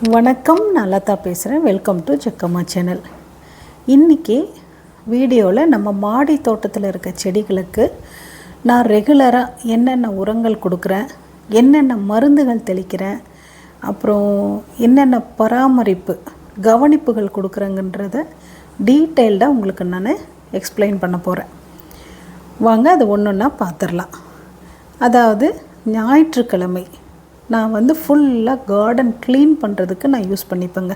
வணக்கம் நான் லதா பேசுகிறேன் வெல்கம் டு ஜக்கம்மா சேனல் இன்றைக்கி வீடியோவில் நம்ம மாடி தோட்டத்தில் இருக்க செடிகளுக்கு நான் ரெகுலராக என்னென்ன உரங்கள் கொடுக்குறேன் என்னென்ன மருந்துகள் தெளிக்கிறேன் அப்புறம் என்னென்ன பராமரிப்பு கவனிப்புகள் கொடுக்குறேங்கன்றத டீட்டெயில்டாக உங்களுக்கு நான் எக்ஸ்பிளைன் பண்ண போகிறேன் வாங்க அது ஒன்று ஒன்றா பார்த்துடலாம் அதாவது ஞாயிற்றுக்கிழமை நான் வந்து ஃபுல்லாக கார்டன் க்ளீன் பண்ணுறதுக்கு நான் யூஸ் பண்ணிப்பேங்க.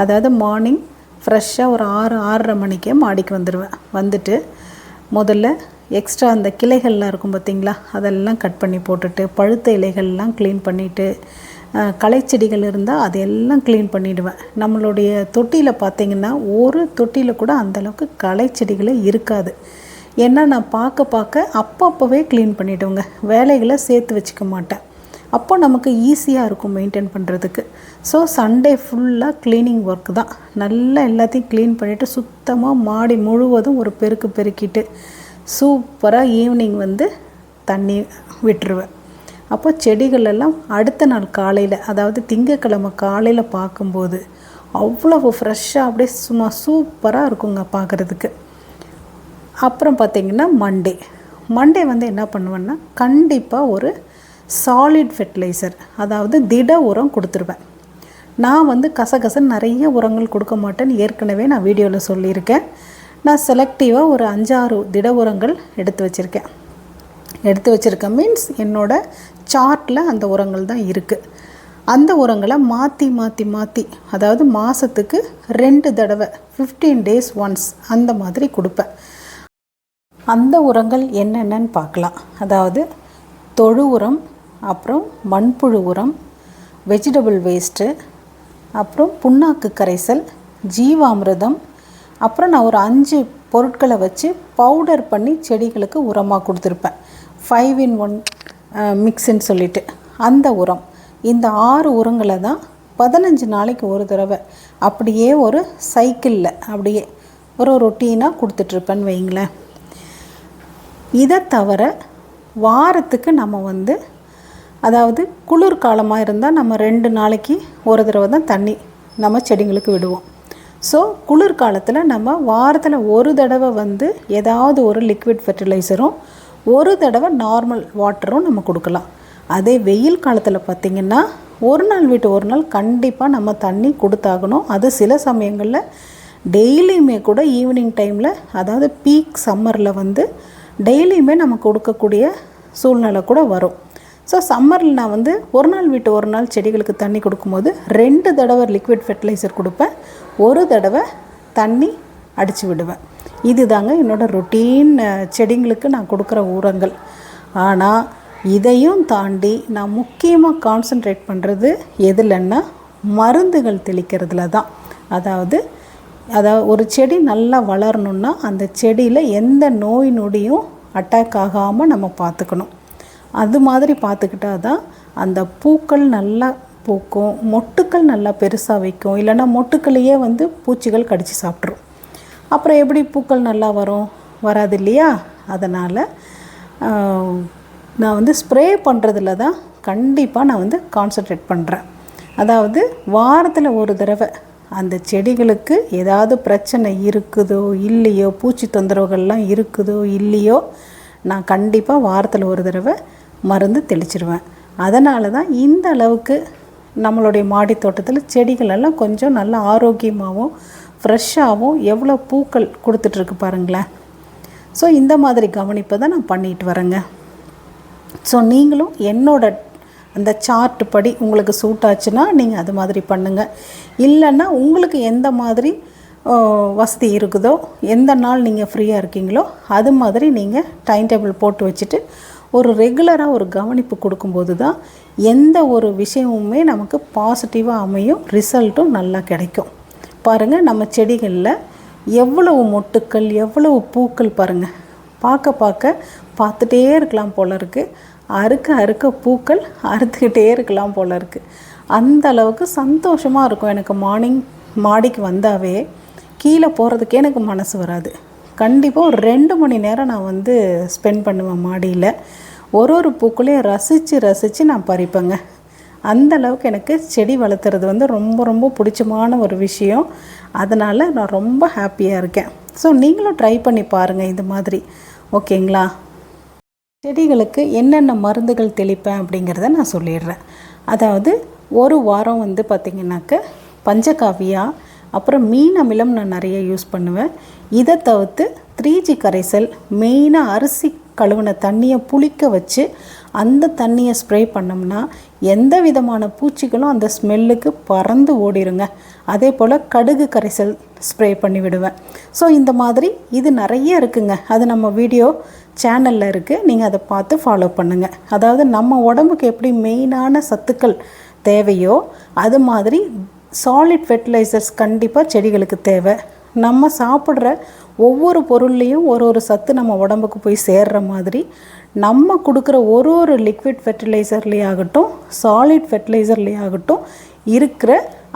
அதாவது மார்னிங் ஃப்ரெஷ்ஷாக ஒரு ஆறு ஆறரை மணிக்கே மாடிக்கு வந்துடுவேன் வந்துட்டு முதல்ல எக்ஸ்ட்ரா அந்த கிளைகள்லாம் இருக்கும் பார்த்தீங்களா அதெல்லாம் கட் பண்ணி போட்டுட்டு பழுத்த இலைகள்லாம் க்ளீன் பண்ணிவிட்டு களைச்செடிகள் இருந்தால் அதையெல்லாம் க்ளீன் பண்ணிவிடுவேன் நம்மளுடைய தொட்டியில் பார்த்தீங்கன்னா ஒரு தொட்டியில் கூட அந்தளவுக்கு களைச்செடிகளே இருக்காது. ஏன்னா நான் பார்க்க பார்க்க அப்பப்போவே க்ளீன் பண்ணிவிடுவேங்க வேலைகளை சேர்த்து வச்சுக்க மாட்டேன். அப்போ நமக்கு ஈஸியாக இருக்கும் மெயின்டைன் பண்ணுறதுக்கு ஸோ சண்டே ஃபுல்லாக க்ளீனிங் ஒர்க் தான். நல்லா எல்லாத்தையும் க்ளீன் பண்ணிவிட்டு சுத்தமாக மாடி முழுவதும் ஒரு பெருக்கு பெருக்கிட்டு சூப்பராக ஈவினிங் வந்து தண்ணி விட்டுருவேன். அப்போ செடிகள் எல்லாம் அடுத்த நாள் காலையில் அதாவது திங்கக்கிழமை காலையில் பார்க்கும்போது அவ்வளவு ஃப்ரெஷ்ஷாக அப்படியே சும்மா சூப்பராக இருக்குங்க பார்க்குறதுக்கு. அப்புறம் பார்த்திங்கன்னா மண்டே மண்டே வந்து என்ன பண்ணுவேன்னா கண்டிப்பாக ஒரு சாலிட் ஃபெர்டிலைசர் அதாவது திட உரம் கொடுத்துருவேன். நான் வந்து கசகசன்னு நிறைய உரங்கள் கொடுக்க மாட்டேன்னு ஏற்கனவே நான் வீடியோவில் சொல்லியிருக்கேன். நான் செலக்டிவாக ஒரு அஞ்சாறு திட உரங்கள் எடுத்து வச்சுருக்கேன். எடுத்து வச்சுருக்கேன் மீன்ஸ் என்னோடய சார்ட்டில் அந்த உரங்கள் தான் இருக்குது அந்த உரங்களை மாற்றி மாற்றி மாற்றி அதாவது மாதத்துக்கு ரெண்டு தடவை ஃபிஃப்டீன் டேஸ் ஒன்ஸ் அந்த மாதிரி கொடுப்பேன். அந்த உரங்கள் என்னென்னன்னு பார்க்கலாம். அதாவது தொழு உரம் அப்புறம் மண்புழு உரம் வெஜிடபிள் வேஸ்ட்டு அப்புறம் புண்ணாக்கு கரைசல் ஜீவாமிர்தம் அப்புறம் நான் ஒரு அஞ்சு பொருட்களை வச்சு பவுடர் பண்ணி செடிகளுக்கு உரமாக கொடுத்துருப்பேன். ஃபைவ் இன் ஒன் மிக்ஸுன்னு சொல்லிட்டு. அந்த உரம். இந்த ஆறு உரங்களை தான் பதினஞ்சு நாளைக்கு ஒரு தடவை அப்படியே ஒரு சைக்கிளில் அப்படியே ஒரு ரொட்டீனாக கொடுத்துட்ருப்பேன்னு வைங்களேன் இதை தவிர வாரத்துக்கு நம்ம வந்து அதாவது குளிர் காலமாக இருந்தால் நம்ம ரெண்டு நாளைக்கு ஒரு தடவை தான் தண்ணி நம்ம செடிங்களுக்கு விடுவோம். ஸோ குளிர் காலத்தில் நம்ம வாரத்தில் ஒரு தடவை வந்து ஏதாவது ஒரு லிக்விட் ஃபெர்டிலைசரும் ஒரு தடவை நார்மல் வாட்டரும் நம்ம கொடுக்கலாம். அதே வெயில் காலத்தில் பார்த்திங்கன்னா ஒரு நாள் விட்டு ஒரு நாள் கண்டிப்பாக நம்ம தண்ணி கொடுத்தாகணும். அது சில சமயங்களில் டெய்லியுமே கூட ஈவினிங் டைமில் அதாவது பீக் சம்மரில் வந்து டெய்லியுமே நம்ம கொடுக்கக்கூடிய சூழ்நிலை கூட வரும். ஸோ சம்மரில் நான் வந்து ஒரு நாள் விட்டு ஒரு நாள் செடிகளுக்கு தண்ணி கொடுக்கும்போது ரெண்டு தடவை லிக்விட் ஃபெர்டிலைசர் கொடுப்பேன். ஒரு தடவை தண்ணி அடித்து விடுவேன். இது தாங்க என்னோடய ரொட்டீன் செடிங்களுக்கு நான் கொடுக்குற உரங்கள். ஆனால் இதையும் தாண்டி நான் முக்கியமாக கான்சென்ட்ரேட் பண்ணுறது எதுலன்னா மருந்துகள் தெளிக்கிறதுல தான். அதாவது அதாவது ஒரு செடி நல்லா வளரணுன்னா அந்த செடியில் எந்த நோய் நொடியும் அட்டாக் ஆகாமல் நம்ம பார்த்துக்கணும். அது மாதிரி பார்த்துக்கிட்டா தான் அந்த பூக்கள் நல்லா பூக்கும் மொட்டுக்கள் நல்லா பெருசாக வைக்கும். இல்லைன்னா மொட்டுக்களையே வந்து பூச்சிகள் கடித்து சாப்பிட்ரும் அப்புறம் எப்படி பூக்கள் நல்லா வரும்? வராது இல்லையா? அதனால் நான் வந்து ஸ்ப்ரே பண்ணுறதுல தான் கண்டிப்பாக நான் வந்து கான்சன்ட்ரேட் பண்ணுறேன் அதாவது வாரத்தில் ஒரு தடவை அந்த செடிகளுக்கு ஏதாவது பிரச்சனை இருக்குதோ இல்லையோ பூச்சி தொந்தரவுகள்லாம் இருக்குதோ இல்லையோ நான் கண்டிப்பாக வாரத்தில் ஒரு தடவை மருந்து தெளிச்சிருவேன். அதனால தான் இந்த அளவுக்கு நம்மளுடைய மாடி தோட்டத்தில் செடிகளெல்லாம் கொஞ்சம் நல்லா ஆரோக்கியமாகவும் ஃப்ரெஷ்ஷாகவும் எவ்வளோ பூக்கள் கொடுத்துட்ருக்கு பாருங்களேன். ஸோ இந்த மாதிரி கவனிப்பை தான் நான் பண்ணிட்டு வரேங்க. ஸோ நீங்களும் என்னோட அந்த சார்ட் படி உங்களுக்கு சூட் ஆச்சுன்னா நீங்கள் அது மாதிரி பண்ணுங்கள் இல்லைன்னா உங்களுக்கு எந்த மாதிரி வசதி இருக்குதோ எந்த நாள் நீங்கள் ஃப்ரீயாக இருக்கீங்களோ அது மாதிரி நீங்கள் டைம் டேபிள் போட்டு வச்சுட்டு ஒரு ரெகுலராக ஒரு கவனிப்பு கொடுக்கும்போது தான் எந்த ஒரு விஷயமுமே நமக்கு பாசிட்டிவாக அமையும் ரிசல்ட்டும் நல்லா கிடைக்கும். பாருங்கள் நம்ம செடிகளில் எவ்வளவு மொட்டுக்கள் எவ்வளவு பூக்கள் பாருங்கள் பார்க்க பார்க்க பார்த்துட்டே இருக்கலாம் போல இருக்குது அறுக்க அறுக்க பூக்கள் அறுத்துக்கிட்டே இருக்கலாம் போல இருக்குது அந்த அளவுக்கு சந்தோஷமாக இருக்கும். எனக்கு மார்னிங் மாடிக்கு வந்தாவே கீழே போகிறதுக்கே எனக்கு மனசு வராது. கண்டிப்பாக ஒரு ரெண்டு மணி நேரம் நான் வந்து ஸ்பெண்ட் பண்ணுவேன் மாடியில். ஒரு ஒரு பூக்களையும் ரசித்து ரசித்து நான் பறிப்பேங்க. அந்த அளவுக்கு எனக்கு செடி வளர்த்துறது வந்து ரொம்ப ரொம்ப பிடிச்சமான ஒரு விஷயம். அதனால் நான் ரொம்ப ஹாப்பியாக இருக்கேன். ஸோ நீங்களும் ட்ரை பண்ணி பாருங்கள் இந்த மாதிரி. ஓகேங்களா? செடிகளுக்கு என்னென்ன மருந்துகள் தெளிப்பேன் அப்படிங்கிறத நான் சொல்லிடுறேன். அதாவது ஒரு வாரம் வந்து பார்த்திங்கனாக்க பஞ்சகாவியா அப்புறம் மீன் அமிலம் நான் நிறைய யூஸ் பண்ணுவேன். இதை தவிர்த்து த்ரீ ஜி கரைசல் மெயினாக அரிசி கழுவின தண்ணியை புளிக்க வச்சு அந்த தண்ணியை ஸ்ப்ரே பண்ணோம்னா எந்த விதமான பூச்சிகளும் அந்த ஸ்மெல்லுக்கு பறந்து ஓடிருங்க. அதே போல் கடுகு கரைசல் ஸ்ப்ரே பண்ணி விடுவேன். ஸோ இந்த மாதிரி இது நிறைய இருக்குங்க. அது நம்ம வீடியோ சேனலில் இருக்குது நீங்கள் அதை பார்த்து ஃபாலோ பண்ணுங்கள் அதாவது நம்ம உடம்புக்கு எப்படி மெயினான சத்துக்கள் தேவையோ அது மாதிரி சாலிட் ஃபெர்டிலைசர்ஸ் கண்டிப்பாக செடிகளுக்கு தேவை. நம்ம சாப்பிட்ற ஒவ்வொரு பொருள்லேயும் ஒரு ஒரு சத்து நம்ம உடம்புக்கு போய் சேர்ற மாதிரி நம்ம கொடுக்குற ஒரு ஒரு லிக்விட் ஃபெர்டிலைசர்லேயே ஆகட்டும் சாலிட் ஃபெர்டிலைசர்லேயே ஆகட்டும் இருக்கிற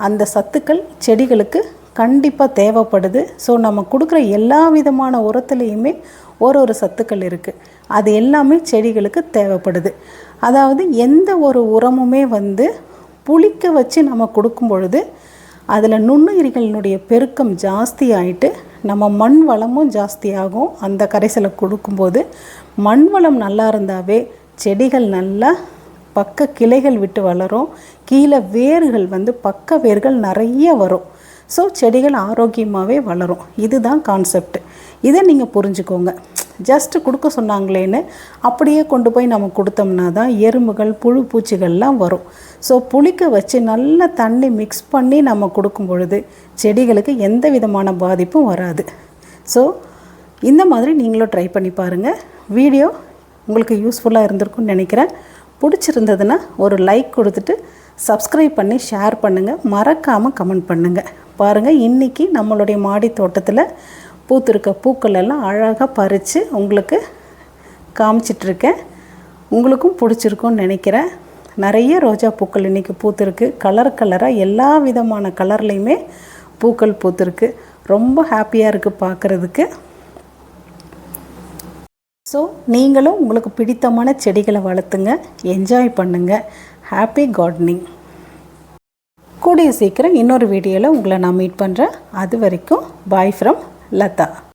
அந்த சத்துக்கள் செடிகளுக்கு கண்டிப்பாக தேவைப்படுது. ஸோ நம்ம கொடுக்குற எல்லா விதமான உரத்துலேயுமே ஒரு ஒரு சத்துக்கள் இருக்குது அது எல்லாமே செடிகளுக்கு தேவைப்படுது. அதாவது எந்த ஒரு உரமுமே வந்து புளிக்க வச்சு நம்ம கொடுக்கும் பொழுது அதில் நுண்ணுயிரிகளினுடைய பெருக்கம் ஜாஸ்தி ஆகிட்டு நம்ம மண் வளமும் ஜாஸ்தியாகும். அந்த கரைசலை கொடுக்கும்போது மண் வளம் நல்லா இருந்தாவே செடிகள் நல்லா பக்க கிளைகள் விட்டு வளரும். கீழே வேர்கள் வந்து பக்க வேர்கள் நிறைய வரும். ஸோ செடிகள் ஆரோக்கியமாகவே வளரும். இதுதான் கான்செப்ட் இதை நீங்கள் புரிஞ்சுக்கோங்க. ஜஸ்ட்டு கொடுக்க சொன்னாங்களேன்னு அப்படியே கொண்டு போய் நம்ம கொடுத்தோம்னா தான் எறும்புகள் புழு பூச்சிகள்லாம் வரும். ஸோ புளிக்க வச்சு நல்ல தண்ணி மிக்ஸ் பண்ணி நம்ம கொடுக்கும் பொழுது செடிகளுக்கு எந்த விதமான பாதிப்பும் வராது. ஸோ இந்த மாதிரி நீங்களும் ட்ரை பண்ணி பாருங்கள் வீடியோ உங்களுக்கு யூஸ்ஃபுல்லாக இருந்திருக்கும்னு நினைக்கிறேன். பிடிச்சிருந்ததுன்னா ஒரு லைக் கொடுத்துட்டு சப்ஸ்கிரைப் பண்ணி ஷேர் பண்ணுங்கள் மறக்காமல் கமெண்ட் பண்ணுங்கள் பாருங்கள் இன்றைக்கி நம்மளுடைய மாடி தோட்டத்தில் பூத்திருக்க பூக்கள் எல்லாம் அழகாக பறித்து உங்களுக்கு காமிச்சிட்ருக்கேன். உங்களுக்கும் பிடிச்சிருக்கும்னு நினைக்கிறேன். நிறைய ரோஜா பூக்கள் இன்றைக்கி பூத்திருக்கு. கலர் கலராக எல்லா விதமான கலர்லேயுமே பூக்கள் பூத்திருக்கு. ரொம்ப ஹாப்பியாக இருக்குது பார்க்குறதுக்கு ஸோ நீங்களும் உங்களுக்கு பிடித்தமான செடிகளை வளர்த்துங்க. என்ஜாய் பண்ணுங்கள் ஹாப்பி கார்டனிங் கூடிய சீக்கிரம் இன்னொரு வீடியோவில் உங்களை நான் மீட் பண்ணுறேன் அது வரைக்கும் பாய் ஃப்ரம் லதா